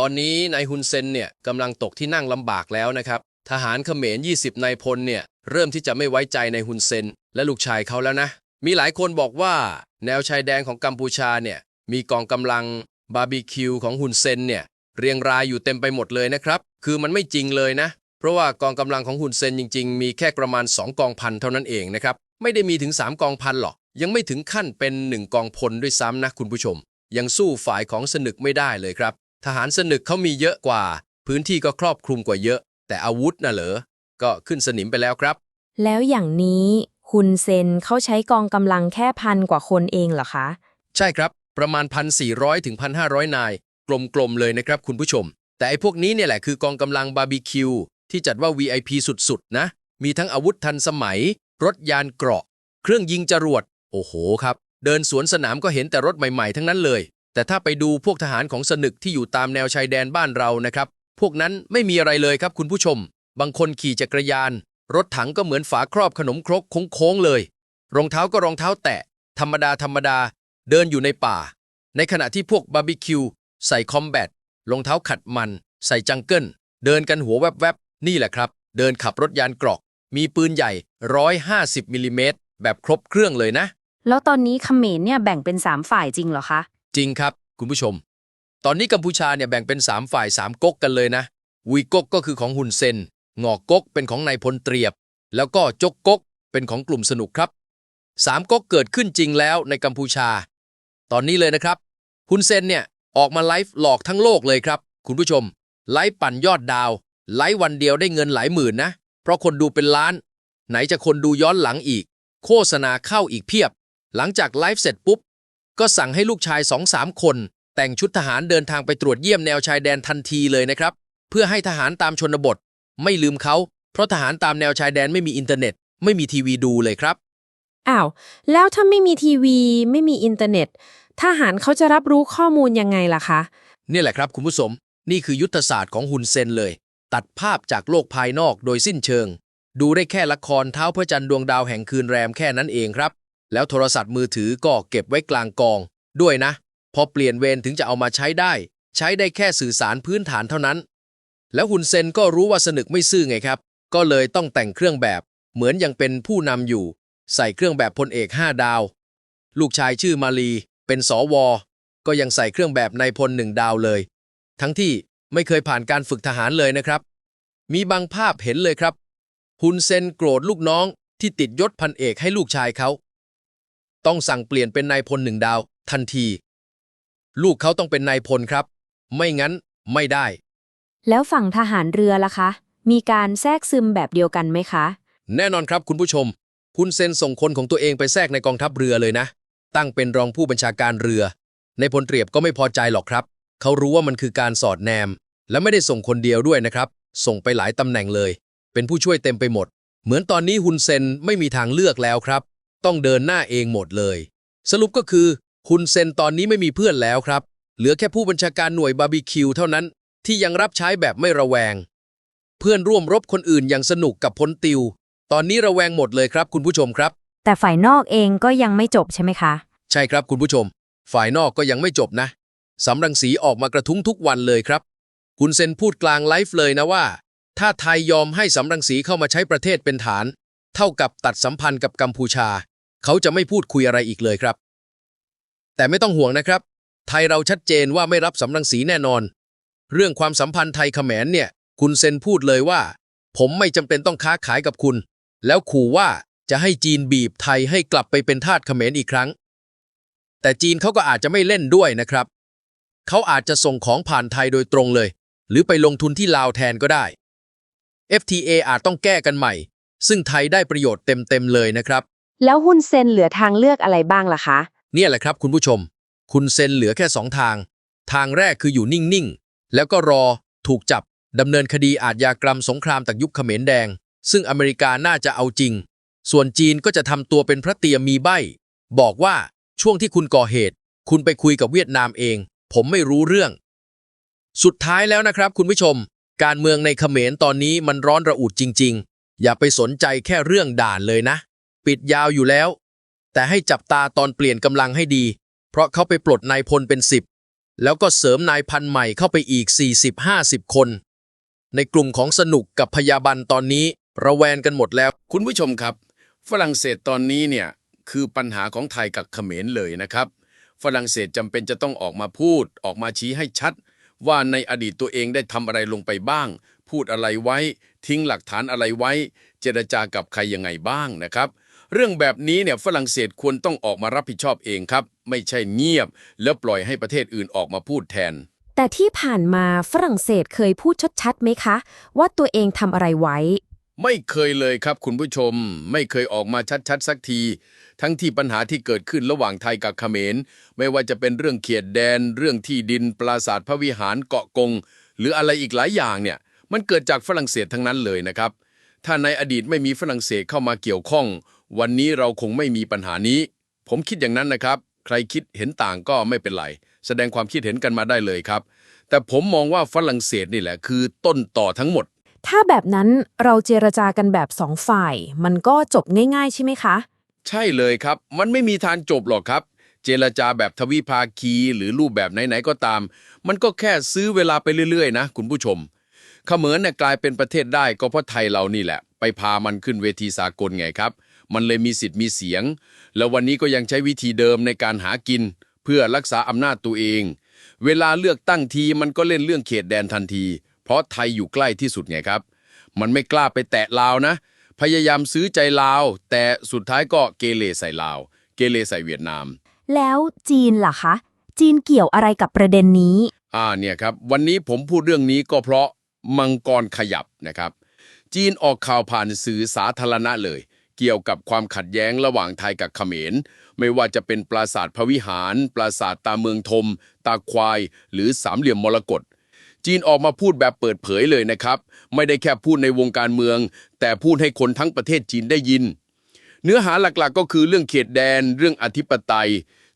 ตอนนี้นายฮุนเซนเนี่ยกำลังตกที่นั่งลำบากแล้วนะครับ ทหารเขมร 20 นายพลเนี่ยเริ่มที่จะไม่ไว้ใจในายฮุนเซน และลูกชายเขาแล้วนะ มีหลายคนบอกว่า แนวชายแดนของกัมพูชาเนี่ยมีกองกำลังบาร์บีคิวของฮุนเซนเนี่ยเรียงรายอยู่เต็มไปหมดเลยนะครับ คือมันไม่จริงเลยนะ เพราะว่ากองกำลังของฮุนเซนจริง ๆ มีแค่ประมาณ 2 กองพันเท่านั้นเองนะครับ ไม่ได้มีถึง 3 กองพันหรอก ยังไม่ถึงขั้นเป็น 1 กองพลด้วยซ้ำนะคุณผู้ชม ยังสู้ฝ่ายของสนึกไม่ได้เลยครับ ทหารสนึกเขามีเยอะกว่า พื้นที่ก็ครอบคลุมกว่าเยอะ แต่อาวุธน่ะเหรอ ก็ขึ้นสนิมไปแล้วครับ แล้วอย่างนี้ฮุนเซนเขาใช้กองกำลังแค่พันกว่าคนเองเหรอคะ ใช่ครับ ประมาณ 1,400ถึง1,500 นาย กลมๆเลยนะครับคุณผู้ชม แต่ไอ้พวกนี้เนี่ยแหละคือกองกำลังบาร์บีคิวที่จัดว่า VIP สุดๆ นะ มีทั้งอาวุธทันสมัย รถยานเกราะ เครื่องยิงจรวด โอ้โหครับ เดินสวนสนามก็เห็นแต่รถใหม่ๆ ทั้งนั้นเลย แต่ถ้าไปดูพวกทหารของสนึกที่อยู่ตามแนวชายแดนบ้านเรานะครับ พวกนั้นไม่มีอะไรเลยครับคุณผู้ชม บางคนขี่จักรยาน รถถังก็เหมือนฝาครอบขนมครกโค้งๆเลย รองเท้าก็รองเท้าแตะ ธรรมดาธรรมดา เดินอยู่ในป่า ในขณะที่พวกบาร์บีคิวใส่คอมแบทรองเท้าขัดมัน ใส่จังเกิลเดินกันหัวแวบๆ นี่แหละครับ เดินขับรถยานเกรอก มีปืนใหญ่ 150มิลลิเมตรแบบครบเครื่องเลยนะ แล้วตอนนี้เขมรเนี่ยแบ่งเป็น 3 ฝ่ายจริงเหรอคะ จริงครับ คุณผู้ชม ตอนนี้กัมพูชาเนี่ยแบ่งเป็น 3 ฝ่าย 3ก๊กกันเลยนะวีก๊กก็คือของฮุนเซนงอกก๊กเป็นของนายพลเตรียบ แล้วก็จกก๊กเป็นของกลุ่มสนุกครับสามก๊กเกิดขึ้นจริงแล้วในกัมพูชา ตอนนี้เลยนะครับฮุนเซนเนี่ยออกมาไลฟ์หลอกทั้งโลกเลยครับ คุณผู้ชม ไลฟ์ปั่นยอดดาว ไลฟ์วันเดียวได้เงินหลายหมื่นนะ เพราะคนดูเป็นล้าน ไหนจะคนดูย้อนหลังอีก โฆษณาเข้าอีกเพียบ หลังจากไลฟ์เสร็จปุ๊บ ก็สั่งให้ลูกชายสองสามคน แต่งชุดทหารเดินทางไปตรวจเยี่ยมแนวชายแดนทันทีเลยนะครับ เพื่อให้ทหารตามชนบท ไม่ลืมเขา เพราะทหารตามแนวชายแดนไม่มีอินเทอร์เน็ต ไม่มีทีวีดูเลยครับ อ้าว แล้วถ้าไม่มีทีวีไม่มีอินเทอร์เน็ต ทหารเขาจะรับรู้ข้อมูลยังไงล่ะคะนี่แหละครับคุณผู้ชมนี่คือยุทธศาสตร์ของฮุนเซนเลย ตัดภาพจากโลกภายนอกโดยสิ้นเชิง ดูได้แค่ละครเท้าพระจันทร์ดวงดาวแห่งคืนแรมแค่นั้นเองครับ แล้วโทรศัพท์มือถือก็เก็บไว้กลางกอง ด้วยนะ พอเปลี่ยนเวรถึงจะเอามาใช้ได้ ใช้ได้แค่สื่อสารพื้นฐานเท่านั้น แล้วฮุนเซนก็รู้ว่าสนึกไม่ซื่อไงครับ ก็เลยต้องแต่งเครื่องแบบ เหมือนยังเป็นผู้นำอยู่ ใส่เครื่องแบบพลเอกห้าดาว ลูกชายชื่อมาลี เป็นสวก็ยังใส่เครื่องแบบในพลหนึ่งดาวเลย ทั้งที่ไม่เคยผ่านการฝึกทหารเลยนะครับ มีบางภาพเห็นเลยครับฮุนเซนโกรธลูกน้องที่ติดยศพันเอกให้ลูกชายเขา ต้องสั่งเปลี่ยนเป็นนายพลหนึ่งดาว ทันที ลูกเขาต้องเป็นนายพลครับ ไม่งั้นไม่ได้ แล้วฝั่งทหารเรือล่ะคะ มีการแทรกซึมแบบเดียวกันไหมคะ แน่นอนครับคุณผู้ชม คุณเซนส่งคนของตัวเองไปแทรกในกองทัพเรือเลยนะ ตั้งเป็นรองผู้บัญชาการเรือ ในพลเตรียบก็ไม่พอใจหรอกครับ เขารู้ว่ามันคือการสอดแนม และไม่ได้ส่งคนเดียวด้วยนะครับ ส่งไปหลายตำแหน่งเลย เป็นผู้ช่วยเต็มไปหมด เหมือนตอนนี้ฮุนเซนไม่มีทางเลือกแล้วครับ ต้องเดินหน้าเองหมดเลย สรุปก็คือฮุนเซนตอนนี้ไม่มีเพื่อนแล้วครับ เหลือแค่ผู้บัญชาการหน่วยบาร์บีคิวเท่านั้นที่ยังรับใช้แบบไม่ระแวง เพื่อนร่วมรบคนอื่นอย่างสนุกกับพลติว ตอนนี้ระแวงหมดเลยครับ คุณผู้ชมครับ แต่ฝ่ายนอกเองก็ยังไม่จบใช่ไหมคะ ใช่ครับคุณผู้ชม ฝ่ายนอกก็ยังไม่จบนะสำรังสีออกมากระทุ้งทุกวันเลยครับ คุณเซนพูดกลางไลฟ์เลยนะว่า ถ้าไทยยอมให้สำรังสีเข้ามาใช้ประเทศเป็นฐาน เท่ากับตัดสัมพันธ์กับกัมพูชา เขาจะไม่พูดคุยอะไรอีกเลยครับ แต่ไม่ต้องห่วงนะครับ ไทยเราชัดเจนว่าไม่รับสำรังสีแน่นอน เรื่องความสัมพันธ์ไทยเขมรเนี่ย คุณเซนพูดเลยว่า ผมไม่จำเป็นต้องค้าขายกับคุณ แล้วขู่ว่าจะให้จีนบีบไทยให้กลับไปเป็นทาสเขมรอีกครั้ง แต่จีนเขาก็อาจจะไม่เล่นด้วยนะครับ เขาอาจจะส่งของผ่านไทยโดยตรงเลย หรือไปลงทุนที่ลาวแทนก็ได้ FTA อาจต้องแก้กันใหม่ ซึ่งไทยได้ประโยชน์เต็มๆเลยนะครับ แล้วฮุนเซนเหลือทางเลือกอะไรบ้างล่ะคะ เนี่ยแหละครับคุณผู้ชม คุณเซนเหลือแค่สองทาง ทางแรกคืออยู่นิ่งๆ แล้วก็รอ ถูกจับดำเนินคดีอาทยากรรมสงครามจากยุคเขมรแดง ซึ่งอเมริกาน่าจะเอาจริง ส่วนจีนก็จะทำตัวเป็นพระเตียมีใบบอกว่าช่วงที่คุณก่อเหตุ คุณไปคุยกับเวียดนามเอง ผมไม่รู้เรื่อง สุดท้ายแล้วนะครับ คุณผู้ชม การเมืองในเขมรตอนนี้มันร้อนระอุดจริงๆ อย่าไปสนใจแค่เรื่องด่านเลยนะ ปิดยาวอยู่แล้ว แต่ให้จับตาตอนเปลี่ยนกำลังให้ดี เพราะเขาไปปลดนายพลเป็นสิบแล้วก็เสริมนายพันใหม่เข้าไปอีก 40-50 คน ในกลุ่มของสนุกกับพยาบันตอนนี้ ระแวงกันหมดแล้ว คุณผู้ชมครับ ฝรั่งเศสตอนนี้เนี่ยคือปัญหาของไทยกับเขมรเลยนะครับ ฝรั่งเศสจำเป็นจะต้องออกมาพูด ออกมาชี้ให้ชัด ว่าในอดีตตัวเองได้ทำอะไรลงไปบ้าง พูดอะไรไว้ ทิ้งหลักฐานอะไรไว้ เจรจากับใครยังไงบ้างนะครับ เรื่องแบบนี้เนี่ยฝรั่งเศสควรต้องออกมารับผิดชอบเองครับ ไม่ใช่เงียบ แล้วปล่อยให้ประเทศอื่นออกมาพูดแทน แต่ที่ผ่านมาฝรั่งเศสเคยพูดชัดๆไหมคะ ว่าตัวเองทำอะไรไว้ ไม่เคยเลยครับคุณผู้ชม ไม่เคยออกมาชัดๆ สักที ทั้งที่ปัญหาที่เกิดขึ้นระหว่างไทยกับเขมร ไม่ว่าจะเป็นเรื่องเขียดแดน เรื่องที่ดินปราสาทพระวิหารเกาะกง หรืออะไรอีกหลายอย่างเนี่ย มันเกิดจากฝรั่งเศสทั้งนั้นเลยนะครับ ถ้าในอดีตไม่มีฝรั่งเศสเข้ามาเกี่ยวข้อง วันนี้เราคงไม่มีปัญหานี้ ผมคิดอย่างนั้นนะครับ ใครคิดเห็นต่างก็ไม่เป็นไร แสดงความคิดเห็นกันมาได้เลยครับ แต่ผมมองว่าฝรั่งเศสนี่แหละคือต้นต่อทั้งหมด ถ้าแบบนั้นเราเจรจากันแบบสองฝ่าย มันก็จบง่ายๆ ใช่ไหมคะ ใช่เลยครับ มันไม่มีทางจบหรอกครับเจรจาแบบทวิภาคีหรือรูปแบบไหน ๆ ก็ตาม มันก็แค่ซื้อเวลาไปเรื่อย ๆ นะ คุณผู้ชม เขมรเนี่ยกลายเป็นประเทศได้ก็เพราะไทยเรานี่แหละ ไปพามันขึ้นเวทีสากลไงครับ มันเลยมีสิทธิ์มีเสียง แล้ววันนี้ก็ยังใช้วิธีเดิมในการหากิน เพื่อรักษาอำนาจตัวเอง เวลาเลือกตั้งทีมันก็เล่นเรื่องเขตแดนทันที เพราะไทยอยู่ใกล้ที่สุดไงครับ มันไม่กล้าไปแตะลาวนะ พยายามซื้อใจลาว แต่สุดท้ายก็เกเรใส่ลาว เกเรใส่เวียดนาม แล้วจีนล่ะคะ จีนเกี่ยวอะไรกับประเด็นนี้ อ่าเนี่ยครับ วันนี้ผมพูดเรื่องนี้ก็เพราะ มังกรขยับนะครับ จีนออกข่าวผ่านสื่อสาธารณะเลย เกี่ยวกับความขัดแย้งระหว่างไทยกับเขมร ไม่ว่าจะเป็นปราสาทพระวิหาร ปราสาทตาเมืองทม ตาควาย หรือสามเหลี่ยมมรกตจีนออกมาพูดแบบเปิดเผยเลยนะครับ ไม่ได้แค่พูดในวงการเมือง แต่พูดให้คนทั้งประเทศจีนได้ยิน เนื้อหาหลักๆ ก็คือเรื่องเขตแดน เรื่องอธิปไตย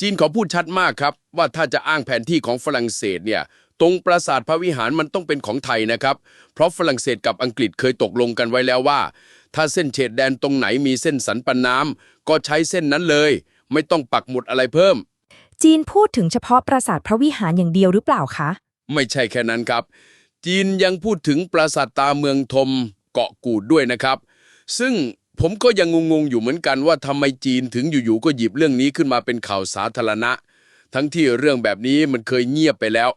จีนเขาพูดชัดมากครับ ว่าถ้าจะอ้างแผนที่ของฝรั่งเศสเนี่ย ตรงปราสาทพระวิหารมันต้องเป็นของไทยนะครับ เพราะฝรั่งเศสกับอังกฤษเคยตกลงกันไว้แล้วว่า ถ้าเส้นเขตแดนตรงไหนมีเส้นสันปันน้ำก็ใช้เส้นนั้นเลย ไม่ต้องปักหมุดอะไรเพิ่ม จีนพูดถึงเฉพาะปราสาทพระวิหารอย่างเดียวหรือเปล่าคะ ไม่ใช่แค่นั้นครับ จีนยังพูดถึงปราสาทตาเมืองทมเกาะกูดด้วยนะครับ ซึ่งผมก็ยังงงๆอยู่เหมือนกันว่าทำไมจีนถึงอยู่ๆก็หยิบเรื่องนี้ขึ้นมาเป็นข่าวสาธารณะ ทั้งที่เรื่องแบบนี้มันเคยเงียบไปแล้ว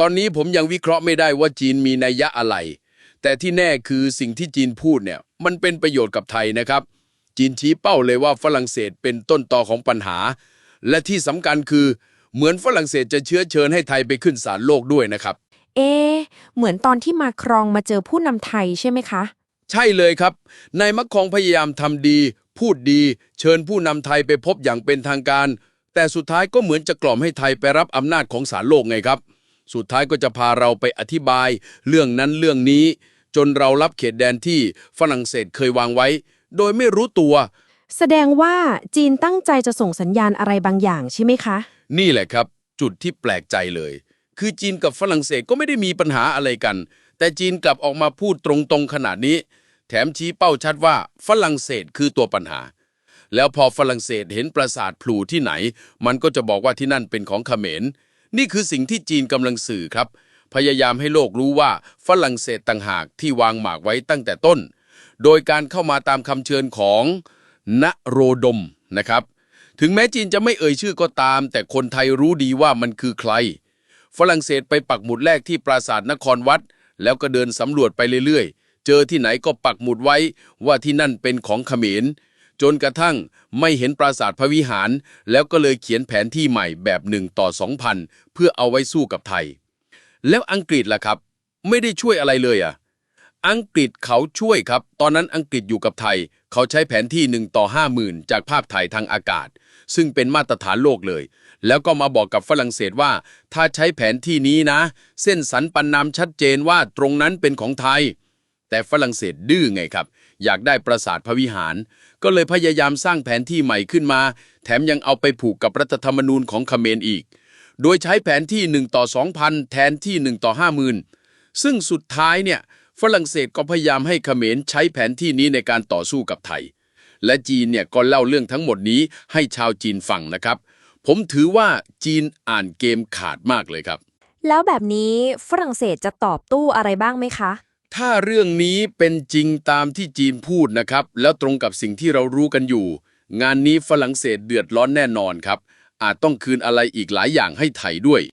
ตอนนี้ผมยังวิเคราะห์ไม่ได้ว่าจีนมีนัยยะอะไร แต่ที่แน่คือสิ่งที่จีนพูดเนี่ยมันเป็นประโยชน์กับไทยนะครับ จีนชี้เป้าเลยว่าฝรั่งเศสเป็นต้นตอของปัญหา และที่สำคัญคือเหมือนฝรั่งเศสจะเชื้อเชิญให้ไทยไปขึ้นศาลโลกด้วยนะครับ เอะเหมือนตอนที่มาครองมาเจอผู้นำไทยใช่ไหมคะ ใช่เลยครับ นายมัคคองพยายามทำดี พูดดี เชิญผู้นำไทยไปพบอย่างเป็นทางการ แต่สุดท้ายก็เหมือนจะกล่อมให้ไทยไปรับอำนาจของศาลโลกไงครับ สุดท้ายก็จะพาเราไปอธิบายเรื่องนั้นเรื่องนี้ จนเรารับเขตแดนที่ฝรั่งเศสเคยวางไว้ โดยไม่รู้ตัว แสดงว่าจีนตั้งใจจะส่งสัญญาณอะไรบางอย่างใช่ไหมคะ นี่แหละครับ จุดที่แปลกใจเลย คือจีนกับฝรั่งเศสก็ไม่ได้มีปัญหาอะไรกัน แต่จีนกลับออกมาพูดตรงๆขนาดนี้ แถมชี้เป้าชัดว่าฝรั่งเศสคือตัวปัญหาแล้วพอฝรั่งเศสเห็นปราสาทพลูที่ไหน มันก็จะบอกว่าที่นั่นเป็นของเขมร นี่คือสิ่งที่จีนกำลังสื่อครับ พยายามให้โลกรู้ว่าฝรั่งเศสต่างหากที่วางหมากไว้ตั้งแต่ต้น โดยการเข้ามาตามคำเชิญของณโรดมนะครับ ถึงแม้จีนจะไม่เอ่ยชื่อก็ตาม แต่คนไทยรู้ดีว่ามันคือใคร ฝรั่งเศสไปปักหมุดแรกที่ปราสาทนครวัด แล้วก็เดินสำรวจไปเรื่อยๆ เจอที่ไหนก็ปักหมุดไว้ว่าที่นั่นเป็นของเขมร จนกระทั่งไม่เห็นปราสาทพระวิหาร แล้วก็เลยเขียนแผนที่ใหม่แบบหนึ่งต่อสองพันเพื่อเอาไว้สู้กับไทย แล้วอังกฤษล่ะครับ ไม่ได้ช่วยอะไรเลยอะอังกฤษเขาช่วยครับ ตอนนั้นอังกฤษอยู่กับไทย เขาใช้แผนที่หนึ่งต่อห้าหมื่นจากภาพถ่ายทางอากาศ ซึ่งเป็นมาตรฐานโลกเลย แล้วก็มาบอกกับฝรั่งเศสว่า ถ้าใช้แผนที่นี้นะ เส้นสันปันนามชัดเจนว่าตรงนั้นเป็นของไทย แต่ฝรั่งเศสดื้อไงครับ อยากได้ปราสาทพระวิหาร ก็เลยพยายามสร้างแผนที่ใหม่ขึ้นมา แถมยังเอาไปผูกกับรัฐธรรมนูญของเขมรอีก โดยใช้แผนที่ 1 ต่อ 2,000 แทนที่ 1 ต่อ 50,000 ซึ่งสุดท้ายเนี่ยฝรั่งเศสก็พยายามให้เขมรใช้แผนที่นี้ในการต่อสู้กับไทย และจีนเนี่ยก็เล่าเรื่องทั้งหมดนี้ให้ชาวจีนฟังนะครับ ผมถือว่าจีนอ่านเกมขาดมากเลยครับ แล้วแบบนี้ฝรั่งเศสจะตอบตู้อะไรบ้างไหมคะ ถ้าเรื่องนี้เป็นจริงตามที่จีนพูดนะครับ แล้วตรงกับสิ่งที่เรารู้กันอยู่ งานนี้ฝรั่งเศสเดือดร้อนแน่นอนครับ อาจต้องคืนอะไรอีกหลายอย่างให้ไทยด้วย